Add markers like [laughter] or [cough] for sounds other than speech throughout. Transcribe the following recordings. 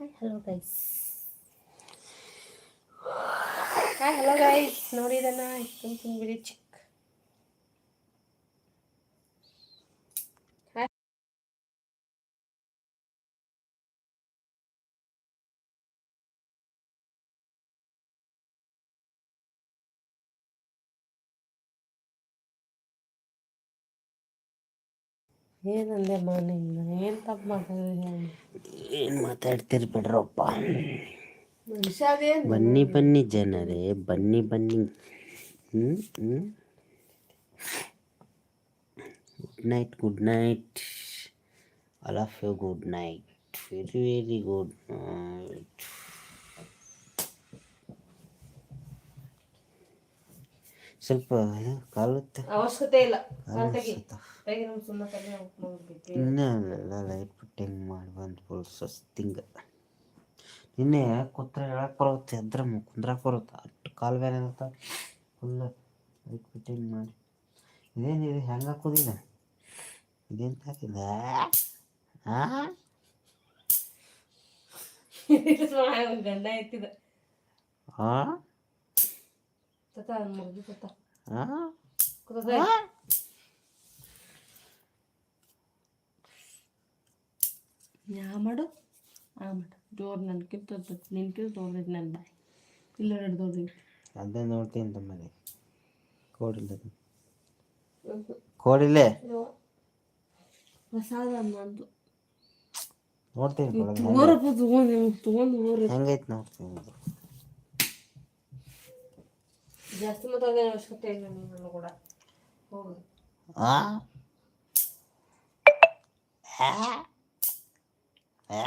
hi hello guys hi hello guys ನೋಡಿ ಇದನ್ನ ಇಷ್ಟೊಂದು ತುಂಬಿಡಿ ಚಿಕ್ಕ ಏನಂದೆ ಮಾನಿಂದ ಏನು ತಪ್ಪು ಮಾತಾಡಿದೆ ಏನು ಮಾತಾಡ್ತೀರಿ ಬಿಡ್ರಪ್ಪ? ಮನುಷ್ಯ ಅದೇನು ಬನ್ನಿ ಬನ್ನಿ ಜನರೇ ಬನ್ನಿ ಬನ್ನಿ. ಹ್ಞೂ ಹ್ಞೂ good night good night all of you good night very very good night ಸ್ವಲ್ಪ ಇದು ಕಾಲು ಅವಶ್ಯಕತೆ ಇಲ್ಲ. ಇನ್ನೆಲ್ಲ ಲೈಟ್ ಫಿಟ್ಟಿಂಗ್ ಮಾಡಿ ಬಂದು ಫುಲ್ ಸಸ್ತಿಂಗ ನಿನ್ನೆ ಕುತ್ರ ಹೇಳಕ್ಕೆ ಬರುತ್ತೆ? ಎದ್ರ ಕುಂದ್ರಕ್ಕೆ ಬರುತ್ತೆ? ಅಷ್ಟು ಕಾಲು ಬೇರೆ ಇರುತ್ತೆ. ಫುಲ್ ಲೈಟ್ ಫಿಟ್ಟಿಂಗ್ ಮಾಡಿ. ಇದೇನಿದೆ ಹೆಂಗೆ ಹಾಕೋದಿಲ್ಲ ಇದೇನು ಹಾಕಿದ [laughs] ಹಾಂ ಗಂಡ ಎತ್ತಿದ. ಹಾಂ ಮುಗ್ದು ತತ ಹಾಂ ಕೂತದ ಯಾ ಮಾಡು? ಆ ಮಾಡು. ಜೋರು ನನ್ಕಿಂತ ನಿನ್ಕಿಂತ ದೊಡ್ಡದೈತಿ ನನ್ನ ಬಾಯಿ. ಇಲ್ಲ ಎರಡು ದೊಡ್ಡದೈತಿ ಅದೇ ನೋಡ್ತೀನಿ ತಮ್ಮಲ್ಲಿ. ಕೋಡಿಲ್ಲ ಕೋಡಿಲ್ಲೇ? ಪ್ರಸಾದ ನಂದು. ನೋಡ್ತೀನಿ ತಗೊಂಡು ತಗೊಂಡು ಹೆಂಗೈತೆ ನೋಡ್ತೀನಿ. ಇದು. ಜಾಸ್ತಿ ಮಾತಾಡೋದೇ ಅವಶ್ಯಕತೆ ಇಲ್ಲ ನೀನು ಕೂಡ ಹೋಗು ಆ ಆ ಆ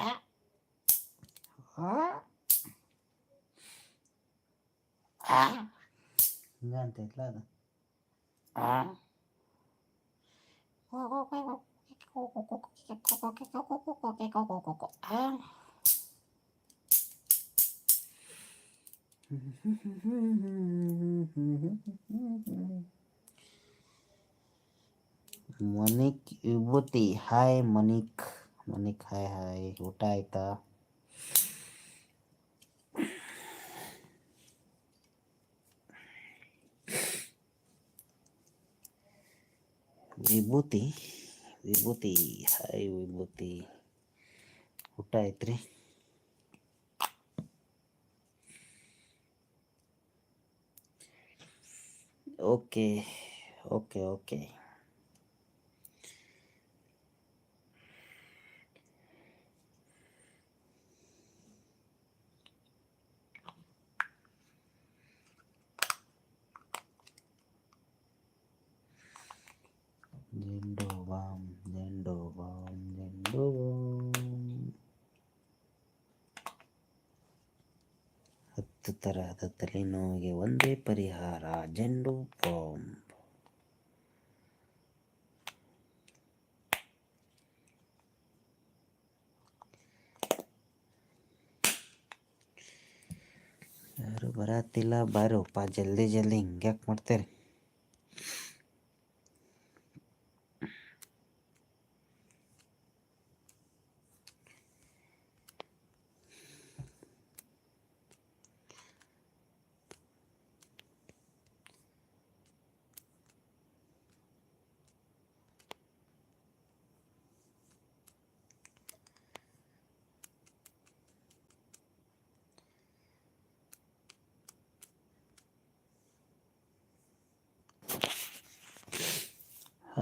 ಆ ಹಿಂಗ ಅಂತ ಇಟ್ಲ ಅದು ಆ Manik Vibhuti hi Manik Manik hi hi ಊಟ ಆಯ್ತಾ ವಿಭೂತಿ ವಿಭೂತಿ ಹಾಯ್ ವಿಭೂತಿ ಊಟ ಆಯ್ತ್ರಿ okay okay okay Zandu balm Zandu balm Zandu balm ಹತ್ತು ತರಹದ ತಲೆನೋವಿಗೆ ಒಂದೇ ಪರಿಹಾರ ಜೆಂಡು ಬಾಂಬ್ ಯಾರು ಬರತ್ತಿಲ್ಲ ಬಾರಪ್ಪ ಜಲ್ದಿ ಜಲ್ದಿ ಹಿಂಗ್ಯಾಕೆ ಮಾಡ್ತೀರಿ?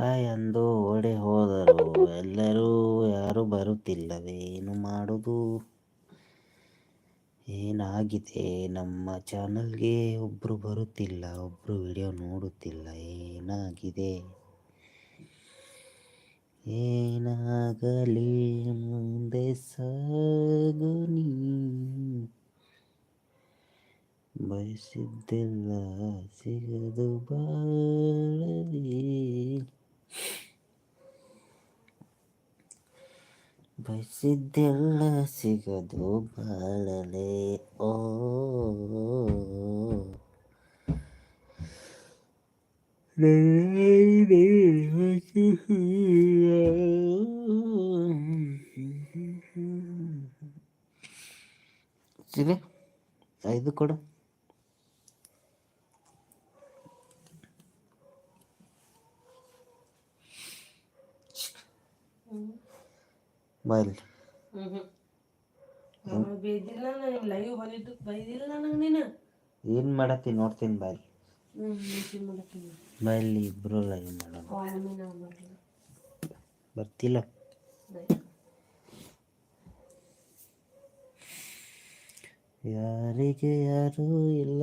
ಹಾಯ್ ಅಂದು ಓಡಿ ಹೋದರು. ಎಲ್ಲರೂ ಯಾರು ಬರುತ್ತಿಲ್ಲವೇನು ಮಾಡುವುದು ಏನಾಗಿದೆ? ನಮ್ಮ ಚಾನಲ್ಗೆ ಒಬ್ಬರು ಬರುತ್ತಿಲ್ಲ, ಒಬ್ರು ವಿಡಿಯೋ ನೋಡುತ್ತಿಲ್ಲ. ಏನಾಗಿದೆ? ಏನಾಗಲಿ, ಮುಂದೆ ಸಾಗು ನೀ. ಬಯಸಿದ್ದೆಲ್ಲ ಸಿಗದು ಬಾಳಲಿ ಬಯಸಿದ್ದೆಲ್ಲ ಸಿಗದು ಬಾಳಲೆ ಓ. ಐದು ಕೊಡು. ಬಾಯ್ ಏನು ಮಾಡತ್ತಿ ನೋಡ್ತೀನಿ ಬಾಯ್ ಬಾಯಲ್ಲಿ ಇಬ್ರು ಲೈವ್ ಮಾಡೋಣ. ಬರ್ತಿಲ್ಲ. ಯಾರಿಗೆ ಯಾರು ಇಲ್ಲ.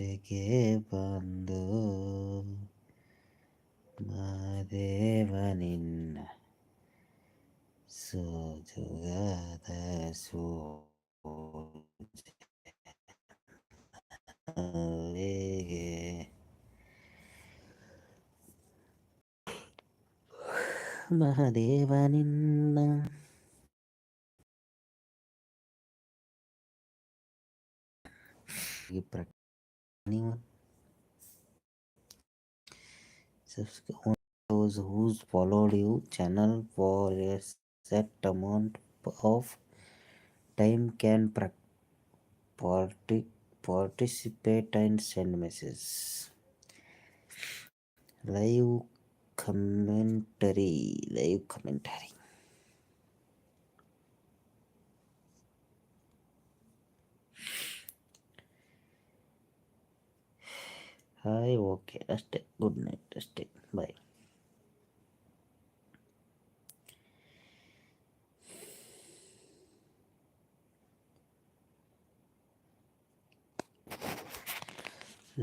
ಆಚೆಗೆ ಬಂದು ಮಾದೇವನಿನ್ನ ಸೋಜುಗದ ಸೋ ಮಹಾದೇವನಿನ್ನ ಪ್ರಕ anyone? Those who followed you channel for a set amount of time can partic participate and send messages. Live commentary, live commentary. Hi okay ಅಷ್ಟೇ ಗುಡ್ ನೈಟ್ ಅಷ್ಟೇ ಬಾಯ್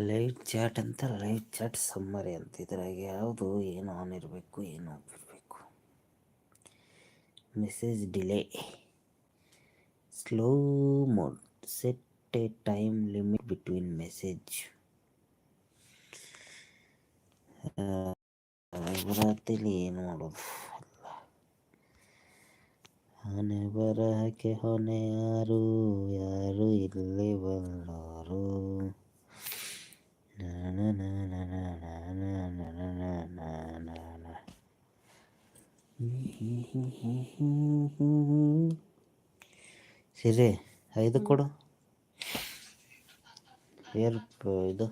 ಲೈವ್ ಚಾಟ್ ಅಂತ ಲೈವ್ ಚಾಟ್ ಸಮ್ಮರಿ ಅಂತ ಇದ್ರಾಗ ಯಾವುದು ಏನು on ಇರಬೇಕು, ಏನು off ಇರಬೇಕು. Message delay slow mode set a time limit between message ಗುಜರಾತಿಲಿ ಏನು ಮಾಡೋದು ಹಣೆ ಬರಹಕ್ಕೆ ಹೊಣೆ ಯಾರು ಯಾರು ಇಲ್ಲಿ ಬಲ್ಲೋರು ಸರಿ ಐದು ಕೊಡು ಏರ್ ಇದು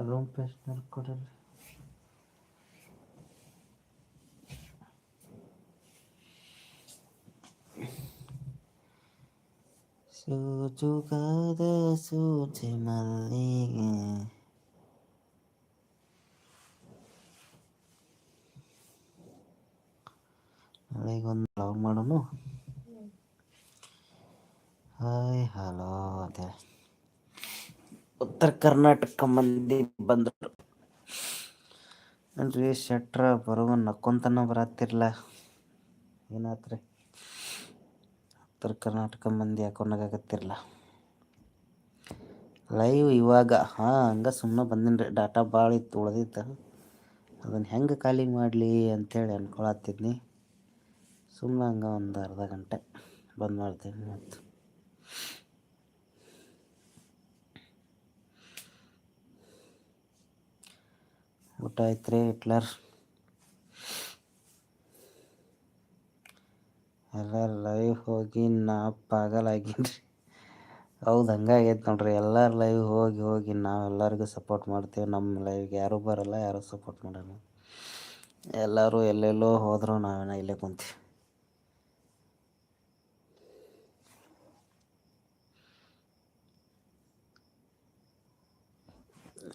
রুম ফ্রেশনার করার സൂചുകാതെ സൂചി മല്ലിക ഒന്ന് ലോങ് ಮಾಡೋನು ಹಾಯ್ ಹಲೋ ಅದೇ ಉತ್ತರ ಕರ್ನಾಟಕ ಮಂದಿ ಬಂದರು. ಅಲ್ರಿ ಶೆಟ್ರ ಬರುವ ನಕ್ಕೊಂತನ ಬರತ್ತಿರ್ಲ ಏನಾತ್ರಿ? ಉತ್ತರ ಕರ್ನಾಟಕ ಮಂದಿ ಹಾಕೊಂಡಾಗತ್ತಿರ್ಲ ಲೈವ್ ಇವಾಗ, ಹಾಂ, ಹಂಗೆ ಸುಮ್ಮನೆ ಬಂದಿನಿ ರೀ ಡಾಟಾ ಭಾಳ ಇತ್ತು, ಉಳ್ದಿತ್ತು. ಅದನ್ನು ಹೆಂಗೆ ಖಾಲಿ ಮಾಡಲಿ ಅಂಥೇಳಿ ಅನ್ಕೊಳತ್ತಿದ್ನಿ. ಸುಮ್ಮನೆ ಹಂಗ ಒಂದು ಅರ್ಧ ಗಂಟೆ ಬಂದ್ ಮಾಡ್ತೀನಿ ಮತ್ತು ಊಟ ಆಯ್ತು ರೀ ಹಿಟ್ಲರ್. ಎಲ್ಲ ಲೈವ್ ಹೋಗಿ ನಾ ಪಾಗಲ್ ಆಗೀನಿ ಹೌದು, ಹಂಗಾಗೈತೆ ನೋಡ್ರಿ. ಎಲ್ಲಾರು ಲೈವ್ ಹೋಗಿ ಹೋಗಿ ನಾವು ಎಲ್ಲರಿಗೂ ಸಪೋರ್ಟ್ ಮಾಡ್ತೀವಿ. ನಮ್ಮ ಲೈವ್ಗೆ ಯಾರೂ ಬರಲ್ಲ, ಯಾರೂ ಸಪೋರ್ಟ್ ಮಾಡಲ್ಲ. ಎಲ್ಲರೂ ಎಲ್ಲೆಲ್ಲೋ ಹೋದ್ರು ನಾವೇನ ಇಲ್ಲೇ ಕುಂತೀವಿ.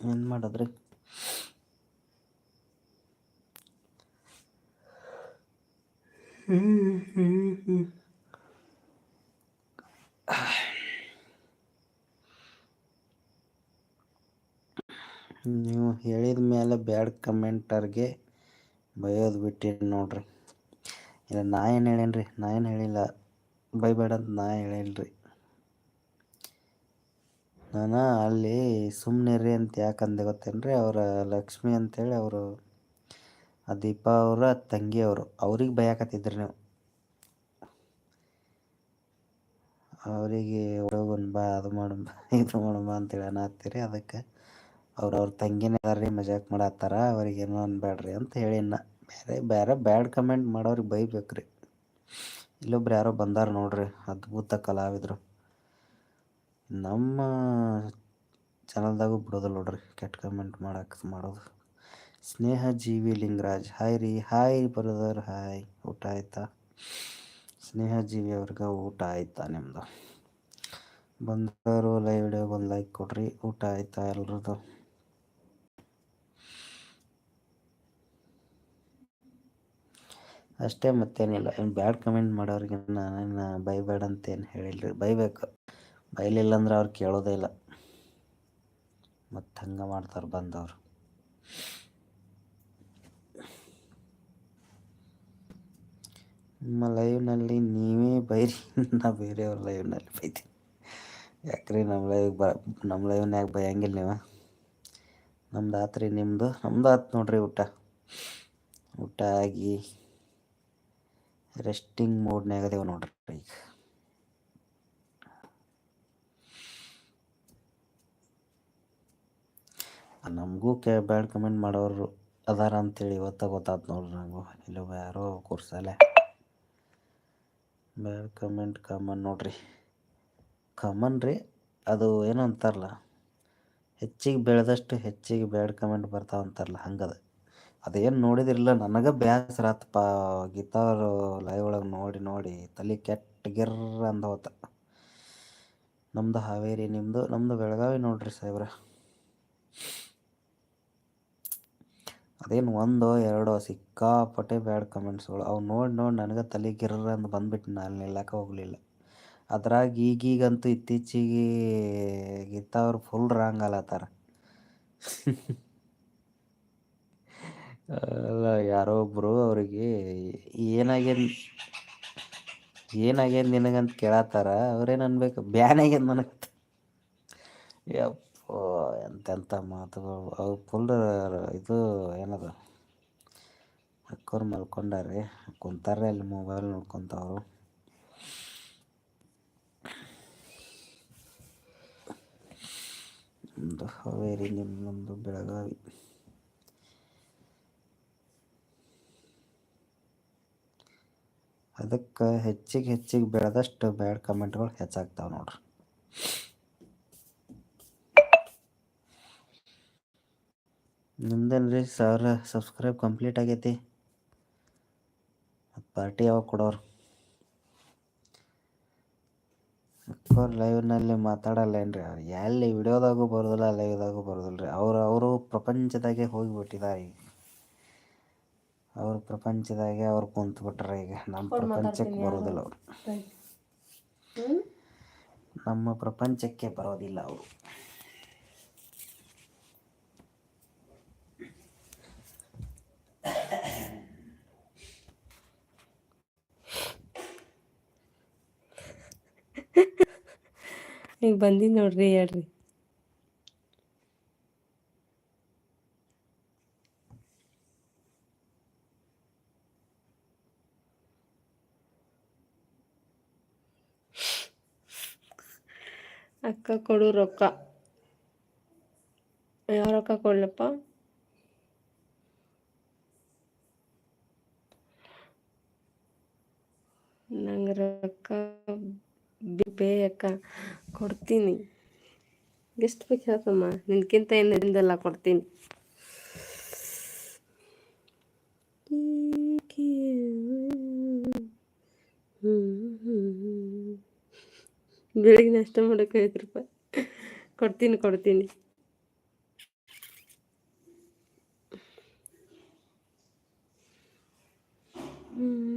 ಏನು ಮಾಡಿದ್ರಿ? ನೀವು ಹೇಳಿದ ಮೇಲೆ ಬ್ಯಾಡ್ ಕಮೆಂಟರ್ಗೆ ಬೈಯೋದು ಬಿಟ್ಟಿನಿ ನೋಡ್ರಿ. ಇಲ್ಲ, ನಾ ಏನು ಹೇಳೇನ್ರಿ? ನಾ ಏನು ಹೇಳಿಲ್ಲ. ಬೈಬೇಡ ಅಂತ ನಾ ಹೇಳಿಲ್ರಿ ನಾನು ಅಲ್ಲಿ ಸುಮ್ಮನೆ ರೀ ಅಂತ ಯಾಕಂದೆ ಗೊತ್ತೇನ್ರಿ? ಅವರ ಲಕ್ಷ್ಮಿ ಅಂತೇಳಿ ಅವರು ಆ ದೀಪ ಅವರ ತಂಗಿ ಅವರು. ಅವ್ರಿಗೆ ಬೈಯಾಕತ್ತಿದ್ರಿ ನೀವು? ಅವರಿಗೆ ಹುಡುಗನ್ ಬಾ, ಅದು ಮಾಡು [laughs] ಇದು ಮಾಡಮ್ಮ ಅಂತೇಳಿ ಅನ್ನತ್ತೀರಿ ಅದಕ್ಕೆ ಅವ್ರು, ಅವ್ರ ತಂಗಿನೇ ಅದಾರ್ರಿ ಮಜಾಕ್ ಮಾಡತ್ತಾರ. ಅವ್ರಿಗೆ ಏನೋ ಅನ್ಬೇಡ್ರಿ ಅಂತ ಹೇಳಿನ ಬೇರೆ ಬೇರೆ ಬ್ಯಾಡ್ ಕಮೆಂಟ್ ಮಾಡೋರಿಗೆ ಬೈಬೇಕ್ರಿ. ಇಲ್ಲೊಬ್ರು ಯಾರೋ ಬಂದಾರ ನೋಡ್ರಿ, ಅದ್ಭುತ ಕಲಾವಿದರು. ನಮ್ಮ ಚಾನಲ್ದಾಗೂ ಬಿಡೋದಿಲ್ಲ ನೋಡ್ರಿ ಕೆಟ್ಟ ಕಮೆಂಟ್ ಮಾಡಕ್ಕೆ ಮಾಡೋದು. ಸ್ನೇಹ ಜೀವಿ ಲಿಂಗರಾಜ್. ಹಾಯ್ ರೀ. ಹಾಯ್ ಬ್ರದರ್ ಹಾಯ್ ಊಟ ಆಯ್ತಾ? ಸ್ನೇಹ ಜೀವಿ ಅವ್ರಿಗೆ ಊಟ ಆಯ್ತಾ ನಿಮ್ಮದು ಬಂದವರು ಲೈವ್ ವಿಡಿಯೋ ಒಂದು ಲೈಕ್ ಕೊಡ್ರಿ. ಊಟ ಆಯ್ತಾ ಎಲ್ರದ್ದು ಅಷ್ಟೇ ಮತ್ತೇನಿಲ್ಲ. ಏನು ಬ್ಯಾಡ್ ಕಮೆಂಟ್ ಮಾಡೋರಿಗೆ ನಾನೇನು ಬೈಬೇಡ ಅಂತ ಏನು ಹೇಳಿಲ್ರಿ. ಬೈಬೇಕು. ಬೈಲಿಲ್ಲ ಅಂದ್ರೆ ಅವ್ರು ಕೇಳೋದೇ ಇಲ್ಲ. ಮತ್ತು ಹಂಗೆ ಮಾಡ್ತಾರೆ ಬಂದವರು. ನಿಮ್ಮ ಲೈವ್ನಲ್ಲಿ ನೀವೇ ಬೈರಿ. [laughs] ನಾ ಬೇರೆಯವ್ರ ಲೈವ್ನಲ್ಲಿ ಬೈತೀನಿ. ಯಾಕ್ರಿ ನಮ್ಮ ಲೈವ್ ಬ ನಮ್ಮ ಲೈವ್ನ್ಯಾಗ ಬೈಯಂಗಿಲ್ಲ ನೀವು? ನಮ್ದು ಆತ್ರಿ ನಿಮ್ಮದು ನಮ್ದು ಆತು ನೋಡ್ರಿ ಊಟ. ಊಟ ಆಗಿ ರೆಸ್ಟಿಂಗ್ ಮೋಡ್ನ್ಯಾಗ ಅದೇವ ನೋಡ್ರಿ ಈಗ. ನಮಗೂ ಕೆ, ಬ್ಯಾಡ್ ಕಮೆಂಟ್ ಮಾಡೋರು ಅದಾರ ಅಂತೇಳಿ ಇವತ್ತ ಗೊತ್ತಾತು ನೋಡ್ರಿ ನಂಗೂ. ಇಲ್ಲೊಬ್ಬ ಯಾರೋ ಕೂರ್ಸಲೆ ಬ್ಯಾಡ್ ಕಮೆಂಟ್ ಕಾಮನ್ ನೋಡ್ರಿ. ಕಾಮನ್ ರೀ, ಅದು ಏನು ಅಂತಾರಲ್ಲ, ಹೆಚ್ಚಿಗೆ ಬೆಳೆದಷ್ಟು ಹೆಚ್ಚಿಗೆ ಬ್ಯಾಡ್ ಕಮೆಂಟ್ ಬರ್ತಾವ ಅಂತಾರಲ್ಲ, ಹಂಗದ. ಅದೇನು ನೋಡಿದಿರಲಿಲ್ಲ, ನನಗೆ ಬೇಸರ ಆತಪ್ಪ ಲೈವ್ ಒಳಗೆ ನೋಡಿ ನೋಡಿ, ತಲೆ ಕೆಟ್ಟ ಗಿರ್ರ ಅಂದ ಹೋತ. ನಮ್ಮದು ಹಾವೇರಿ ನಿಮ್ಮದು ನಮ್ಮದು ಬೆಳಗಾವಿ ನೋಡ್ರಿ ಸಾಹೇಬ್ರ. ಅದೇನು ಒಂದೋ ಎರಡೋ ಸಿಕ್ಕಾಪಟ್ಟೆ ಬ್ಯಾಡ್ ಕಮೆಂಟ್ಸ್ಗಳು ಅವು ನೋಡಿ ನೋಡಿ ನನಗೆ ತಲೆ ಗಿರ್ರ ಅಂತ ಬಂದ್ಬಿಟ್ಟು ನಾನು ನಿಲ್ಲಕ್ಕೆ ಹೋಗಲಿಲ್ಲ. ಅದ್ರಾಗ ಈಗೀಗಂತೂ ಇತ್ತೀಚೆಗೆ ಗೀತಾ ಅವ್ರು ಫುಲ್ ರಾಂಗ್ ಅಲ್ಲತ್ತಾರ ಅಲ್ಲ, ಯಾರೋ ಒಬ್ಬರು ಅವರಿಗೆ ಏನಾಗ್ಯದ ಏನಾಗ್ಯದ ನಿನಗಂತ ಕೇಳತ್ತಾರ? ಅವ್ರೇನು ಅನ್ಬೇಕು? ಬ್ಯಾನ್ ಆಗ್ಯದ ನನಗೆ ಯಪ್ಪೋ. ಎಂತೆಂಥ ಮಾತುಗಳು. ಅವು ಫುಲ್ ಇದು ಏನದು? ಅಕ್ಕೋರು ಮಲ್ಕೊಂಡಾರೆ. ಕುಂತಾರೆ ಅಲ್ಲಿ ಮೊಬೈಲ್ ನೋಡ್ಕೊತವ್ರು. ನಮ್ಮದು ಹಾವೇರಿ ನಿಮ್ಮದು ಬೆಳಗಾವಿ. ಅದಕ್ಕೆ ಹೆಚ್ಚಿಗೆ ಹೆಚ್ಚಿಗೆ ಬೆಳೆದಷ್ಟು ಬ್ಯಾಡ್ ಕಮೆಂಟ್ಗಳು ಹೆಚ್ಚಾಗ್ತಾವೆ ನೋಡ್ರಿ. ನಿಮ್ದೇನು ರೀ ಸಾವಿರ ಸಬ್ಸ್ಕ್ರೈಬ್ ಕಂಪ್ಲೀಟ್ ಆಗೈತಿ ಪಾರ್ಟಿ ಯಾವಾಗ ಕೊಡೋರು? ಅಕ್ಕೋರ್ ಲೈವ್ನಲ್ಲಿ ಮಾತಾಡಲ್ಲ ಏನ್ರಿ ಅವ್ರು? ಎಲ್ಲಿ ವಿಡಿಯೋದಾಗೂ ಬರೋದಿಲ್ಲ ಲೈವ್ದಾಗೂ ಬರೋದಿಲ್ಲ ರೀ ಅವ್ರು ಅವರು ಪ್ರಪಂಚದಾಗೆ ಹೋಗಿಬಿಟ್ಟಿದ್ದಾರೆ ಈಗ. ಅವ್ರ ಪ್ರಪಂಚದಾಗೆ ಅವ್ರು ಕುಂತ್ಬಿಟ್ರೆ ಈಗ ನಮ್ಮ ಪ್ರಪಂಚಕ್ಕೆ ಬರೋದಿಲ್ಲ ಅವರು. ನಮ್ಮ ಪ್ರಪಂಚಕ್ಕೆ ಬರೋದಿಲ್ಲ ಅವರು. ಈಗ ಬಂದಿದ್ದು ನೋಡ್ರಿ ಹೇಳ್ರಿ. ಅಕ್ಕ ಕೊಡು ರೊಕ್ಕ. ಯಾವ ರೊಕ್ಕ ಕೊಡ್ಲಪ್ಪ? ಬೇಯಕ್ಕ ಕೊಡ್ತೀನಿ. ಎಷ್ಟು ಬೇಕು ಹೇಳ್ತಮ್ಮ ನಿನ್ಗಿಂತ ಏನಿಂದೆಲ್ಲ ಕೊಡ್ತೀನಿ. ಬೆಳಿಗ್ಗೆ ನಷ್ಟ ಮಾಡೋಕೆ ಐದು ರೂಪಾಯಿ. ಕೊಡ್ತೀನಿ ಕೊಡ್ತೀನಿ. ಹ್ಞೂ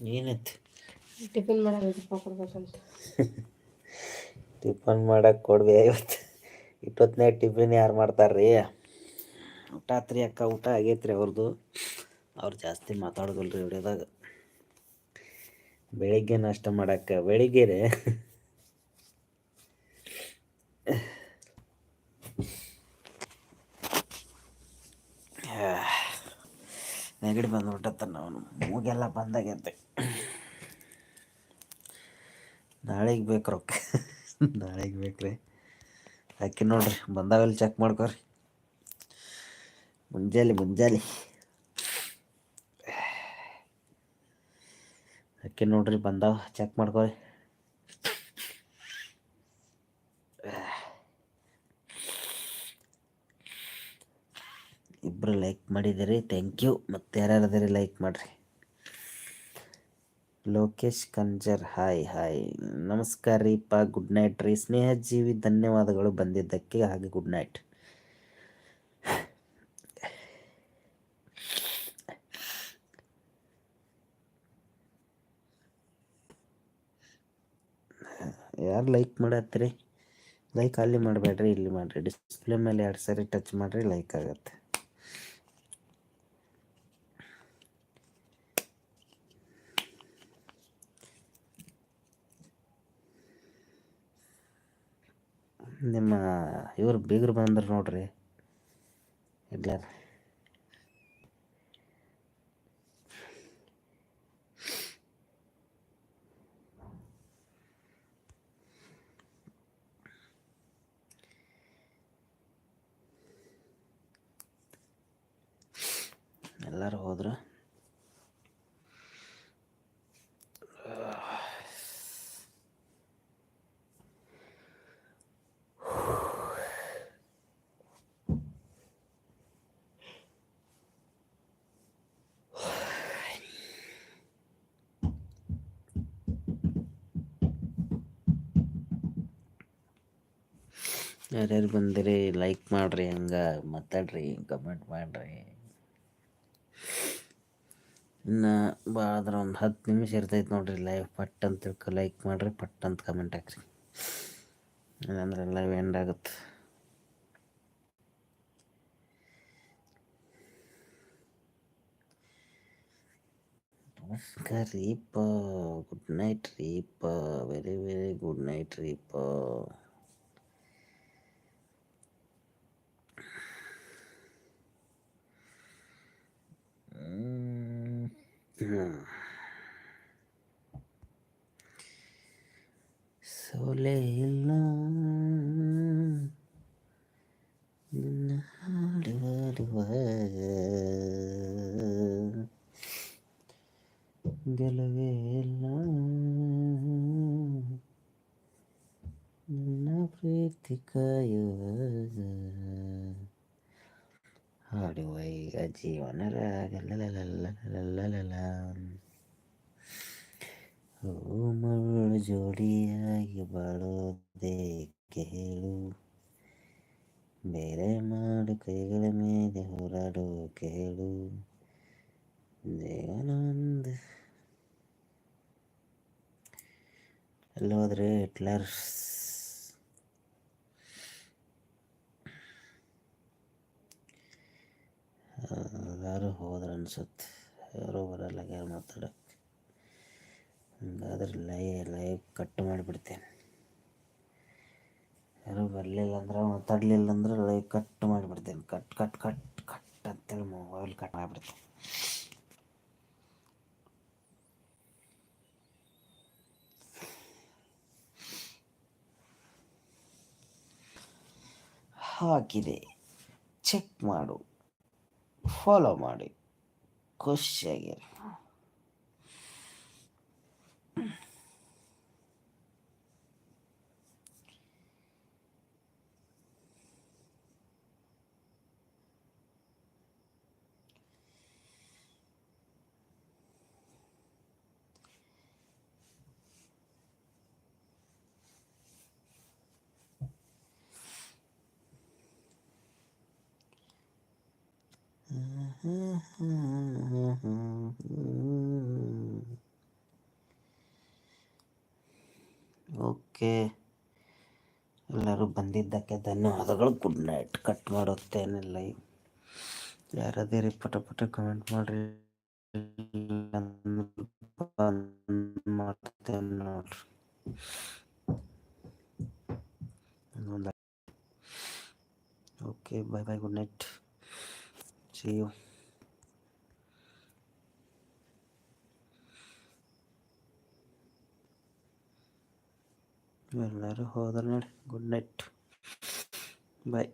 ಏನೈತಿ? ಟಿಫಿನ್ ಮಾಡೋದಪ್ಪ ಕೊಡ್ಬೇಕಂತ. [laughs] ಟಿಫನ್ ಮಾಡಕ್ಕೆ ಕೊಡ್ಬೇ ಇವತ್ತು ಇಪ್ಪತ್ತನೇ ಟಿಫಿನ್ ಯಾರು ಮಾಡ್ತಾರ್ರಿ? ಊಟ ಆತ್ರಿ ಅಕ್ಕ ಊಟ ಆಗೈತ್ರಿ ಅವ್ರದ್ದು ಅವ್ರು ಜಾಸ್ತಿ ಮಾತಾಡೋದಿಲ್ಲ ರೀ ವಿಡಿಯೋದಾಗ. ಬೆಳಿಗ್ಗೆ ನಾಷ್ಟ ಮಾಡಕ್ಕೆ ಬೆಳಿಗ್ಗೆ ರೀ. [laughs] ನೆಗಡಿ ಬಂದ್ಬಿಟ್ಟತ್ತ ನಾವು ಮೂಗೆಲ್ಲ ಬಂದಾಗೈತೆ. ನಾಳೆಗೆ ಬೇಕು ರೊಕ್ಕ. ನಾಳೆಗೆ ಬೇಕ್ರಿ. ಹಾಕಿ ನೋಡ್ರಿ, ಬಂದಾವೆಲ್ಲ ಚೆಕ್ ಮಾಡ್ಕೊರಿ. ಮುಂಜಾನೆ ಮುಂಜಾನೆ. ಹಾಕಿ ನೋಡ್ರಿ, ಬಂದಾವ ಚೆಕ್ ಮಾಡ್ಕೊರಿ. ಇಬ್ಬರು ಲೈಕ್ ಮಾಡಿದ್ದೀರಿ ಥ್ಯಾಂಕ್ ಯು ಮತ್ತು ಯಾರ್ಯಾರು ಅದರಿ ಲೈಕ್ ಮಾಡಿರಿ. Lokesh Kanjar, hi hi. ನಮಸ್ಕಾರ ರೀಪ್ಪ ಗುಡ್ ನೈಟ್ ರೀ. ಸ್ನೇಹಜೀವಿ, ಧನ್ಯವಾದಗಳು ಬಂದಿದ್ದಕ್ಕೆ ಹಾಗೆ ಗುಡ್ ನೈಟ್. ಯಾರು ಲೈಕ್ ಮಾಡತ್ತೀರಿ ಲೈಕ್ ಅಲ್ಲಿ ಮಾಡಬೇಡ್ರಿ, ಇಲ್ಲಿ ಮಾಡಿರಿ. ಡಿಸ್ಪ್ಲೇ ಮೇಲೆ ಎರಡು ಸರಿ ಟಚ್ ಮಾಡಿರಿ ಲೈಕ್ ಆಗುತ್ತೆ. ನಿಮ್ಮ ಇವರು ಬೀಗರು ಬಂದ್ರೆ ನೋಡ್ರಿ. ಇಲ್ಲ ಎಲ್ಲರೂ ಹೋದ್ರು. ಯಾರ್ಯಾರು ಬಂದಿರಿ ಲೈಕ್ ಮಾಡ್ರಿ ಹಂಗೆ, ಮಾತಾಡ್ರಿ ಕಮೆಂಟ್ ಮಾಡ್ರಿ. ಇನ್ನು ಭಾಳ ಒಂದು ಹತ್ತು ನಿಮಿಷ ಇರ್ತೈತೆ ನೋಡ್ರಿ ಲೈವ್ ಪಟ್ ಅಂತ ತಿಳ್ಕೊ ಲೈಕ್ ಮಾಡ್ರಿ, ಪಟ್ ಅಂತ ಕಮೆಂಟ್ ಹಾಕ್ರಿ. ಇಲ್ಲಾಂದ್ರೆ ಲೈವ್ ಎಂಡ್ ಆಗುತ್ತೆ. ನಮಸ್ಕಾರ ರೀಪ good night ರೀಪ very very good night ರೀಪ. ಹ್ಮ್. ಹ್ಮ್. ಸೋಲೆ ಇಲ್ಲ ನಿನ್ನ ಹಾಡುವ ಗೆಲುವೇ ಇಲ್ಲ ನನ್ನ ಪ್ರೀತಿ ಕಾಯುವ ಹಾಡುವ ಈಗ ಜೀವನ. ಓ ಮರಳು ಜೋಡಿಯಾಗಿ ಬಾಳೋದೇಕೆ ಹೇಳು ಬೇರೆ ಮಾಡು ಕೈಗಳ ಮೇಲೆ ಹೋರಾಡು ಕೇಳು ದೇವನೊಂದು ಅಲ್ಲೋದ್ರೆ ಹಿಟ್ಲರ್ಸ್ ಎಲ್ಲರೂ ಹೋದ್ರೆ ಅನ್ಸುತ್ತೆ. ಯಾರೋ ಬರಲ್ಲ ಯಾರು ಮಾತಾಡೋಕ್ಕೆ. ಹಂಗಾದ್ರೆ ಲೈ, ಲೈವ್ ಕಟ್ ಮಾಡಿಬಿಡ್ತೇನೆ. ಯಾರು ಬರಲಿಲ್ಲ ಅಂದ್ರೆ, ಮಾತಾಡಲಿಲ್ಲ ಅಂದ್ರೆ ಲೈವ್ ಕಟ್ ಮಾಡಿಬಿಡ್ತೇನೆ. ಕಟ್ ಕಟ್ ಕಟ್ ಕಟ್ ಅಂತೇಳಿ ಮೊಬೈಲ್ ಕಟ್ ಮಾಡಿಬಿಡ್ತೇನೆ. ಹಾಕಿದೆ ಚೆಕ್ ಮಾಡು. ಫಾಲೋ ಮಾಡಿ. koşuya gir. ಓಕೆ ಎಲ್ಲರೂ ಬಂದಿದ್ದಕ್ಕೆ ಧನ್ಯವಾದಗಳು. ಗುಡ್ ನೈಟ್ ಕಟ್ ಮಾಡುತ್ತೇನಿಲ್ಲ ಯಾರದಿರಿ ಪಟ ಪಟ ಕಮೆಂಟ್ ಮಾಡ್ರಿ. ಮಾಡ್ತೇನೆ ನೋಡ್ರಿ. Okay bye bye good night see you ಎಲ್ಲರೂ ಹೋದ್ರೆ ನೋಡಿ ಗುಡ್ ನೈಟ್ ಬಾಯ್